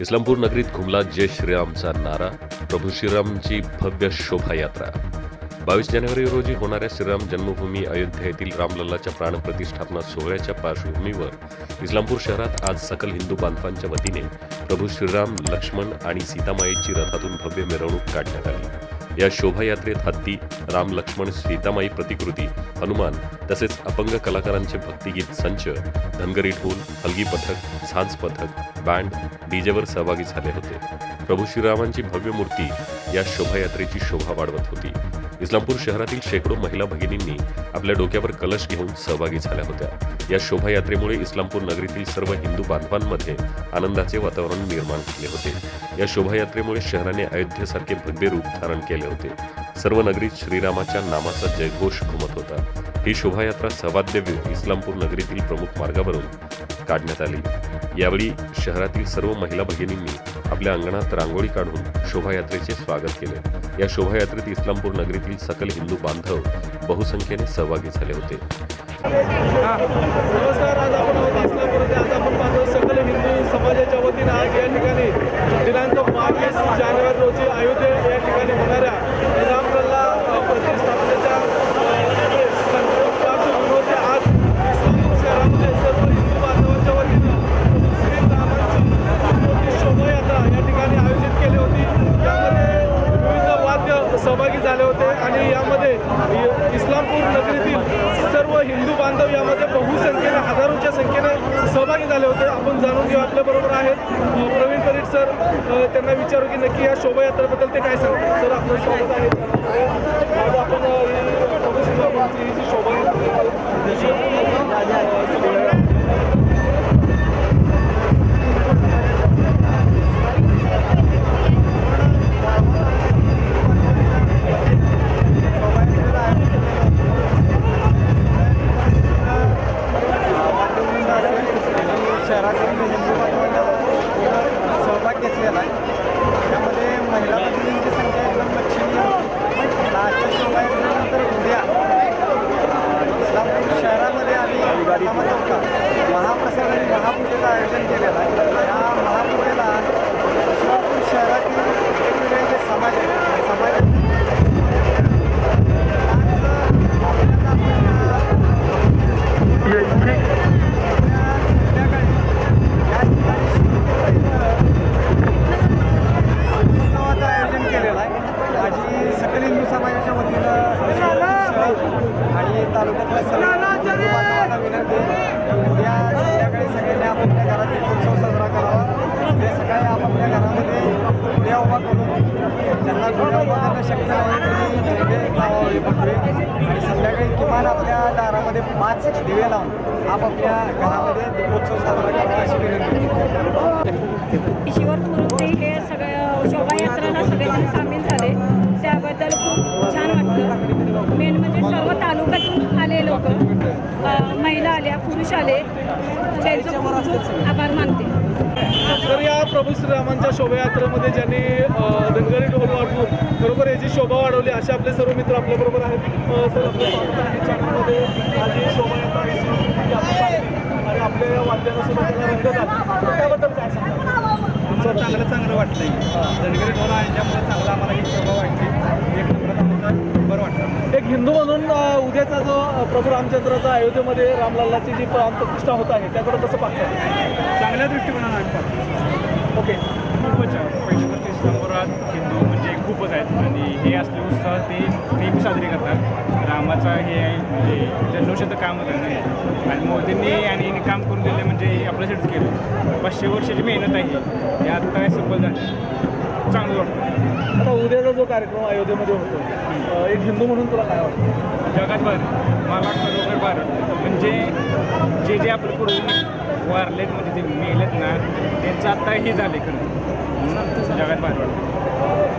इस्लामपूर नगरीत घुमला जय श्रीरामचा नारा प्रभू श्रीरामची भव्य शोभायात्रा. बावीस जानेवारी रोजी होणाऱ्या श्रीराम जन्मभूमी अयोध्या येथील रामलल्लाच्या प्राणप्रतिष्ठापना सोहळ्याच्या पार्श्वभूमीवर इस्लामपूर शहरात आज सकल हिंदू बांधवांच्या वतीने प्रभू श्रीराम लक्ष्मण आणि सीतामाईची रथातून भव्य मिरवणूक काढण्यात आली. या शोभायात्रेत हत्ती राम लक्ष्मण सीतामाई प्रतिकृती हनुमान तसेच अपंग कलाकारांचे भक्तिगीत संच धनगरी ढोल हलगी पथक झांज पथक बँड डीजेवर सहभागी झाले होते. प्रभू श्रीरामांची भव्य मूर्ती या शोभायात्रेची शोभा वाढवत होती. इस्लामपूर शहरातील शेकडो महिला भगिनींनी आपल्या डोक्यावर कलश घेऊन सहभागी झाल्या होत्या. या शोभायात्रेमुळे इस्लामपूर नगरीतील सर्व हिंदू बांधवांमध्ये आनंदाचे वातावरण निर्माण झाले होते. या शोभायात्रेमुळे शहराने अयोध्येसारखे भव्य रूप धारण केले होते. सर्व नगरीत श्रीरामाच्या नामाचा जयघोष घुमत होता. ही शोभायात्रा सवाद्य इस्लामपूर नगरीतील प्रमुख मार्गावरून काढण्यात आली. यावेळी शहरातील सर्व महिला भगिनींनी आपल्या अंगणात रांगोळी काढून शोभायात्रेचे स्वागत केले. या शोभायात्रेत इस्लामपूर नगरीतील सकल हिंदू बांधव बहुसंख्येने सहभागी झाले होते. नमस्कार. आज आपण आज आपण पाहतो सकल हिंदू समाजाच्या वतीनं आज या ठिकाणी दिनांक इस्लामपूर नगरीतील सर्व हिंदू बांधव यामध्ये बहुसंख्येने हजारोच्या संख्येने सहभागी झाले होते. आपण जाणून घेऊ आपल्याबरोबर आहेत. प्रवीण परीट सर त्यांना विचारू की नक्की या शोभायात्रेबद्दल ते काय सांगतात? सर आपलं स्वागत आहे. आपण शोभायात्रा विनंती उद्या संध्याकाळी सगळ्यांनी आपापल्या घरात उत्सव साजरा करावा. ते सकाळी आपापल्या घरामध्ये गुढ्या उभा करून ज्यांना गुढ्या उभा करणं शक्य नाही त्यांनी झेंडे लावावे भगवे आणि संध्याकाळी किमान आपल्या दारामध्ये पाच दिवे लावून आपापल्या घरामध्ये दीपोत्सव साजरा करावा अशी विनंती. हे सगळं शोभायात्रेला सगळेजण सामील झाले. त्याबद्दल खूप आले लोक. महिला आल्या पुरुष आले त्यांचं खूप खूप आभार मानते. तर या प्रभू श्रीरामांच्या शोभायात्रेमध्ये ज्यांनी धनगरी ढोल वाजवून बरोबर याची शोभा वाढवली असे आपले सर्व मित्र आपल्याबरोबर आहेत. सर आपलं स्वागत आहे चॅनलमध्ये आज ही शोभायात्रा आणि आपल्या सुद्धा त्याला रंग त्याबद्दल काय सांगा चांगलं चांगलं वाटतंय. धनगरी ढोल यांच्यामुळे चांगलं आम्हाला ही शोभा वाटली एक नंबर आमचं बरं वाटलं एक हिंदू म्हणून अ, उद्याचा जो अ, प्रभू रामचंद्राचा अयोध्येमध्ये रामलल्लाची जी प्रतिष्ठा होत आहे त्याकडे कसं पाहतात चांगल्या दृष्टिकोनानं ओके. खूपच इस्लामपुरात हिंदू खूपच आहेत. आणि हे असले उत्सव ते नेहमी साजरे करतात. रामाचा हे आहे म्हणजे जन्मशुद्ध काम होतं नाही आणि मोदींनी आणि काम करून दिलं म्हणजे आपल्यासाठीच केलं. पाचशे वर्षाची मेहनत आहे हे. आता काय सफल झालं चांगलं वाटतं. आता उद्याचा जो कार्यक्रम अयोध्येमध्ये होतो एक हिंदू म्हणून तुला काय वाटतं? जगातभर मला वाटतं डोंगर भारत म्हणजे जे जे आपले पूर्वी वारलेत म्हणजे ते मेलेत ना त्यांचं आता हे झाले खरं जगात बाहेर वाटतं खूप खूप छान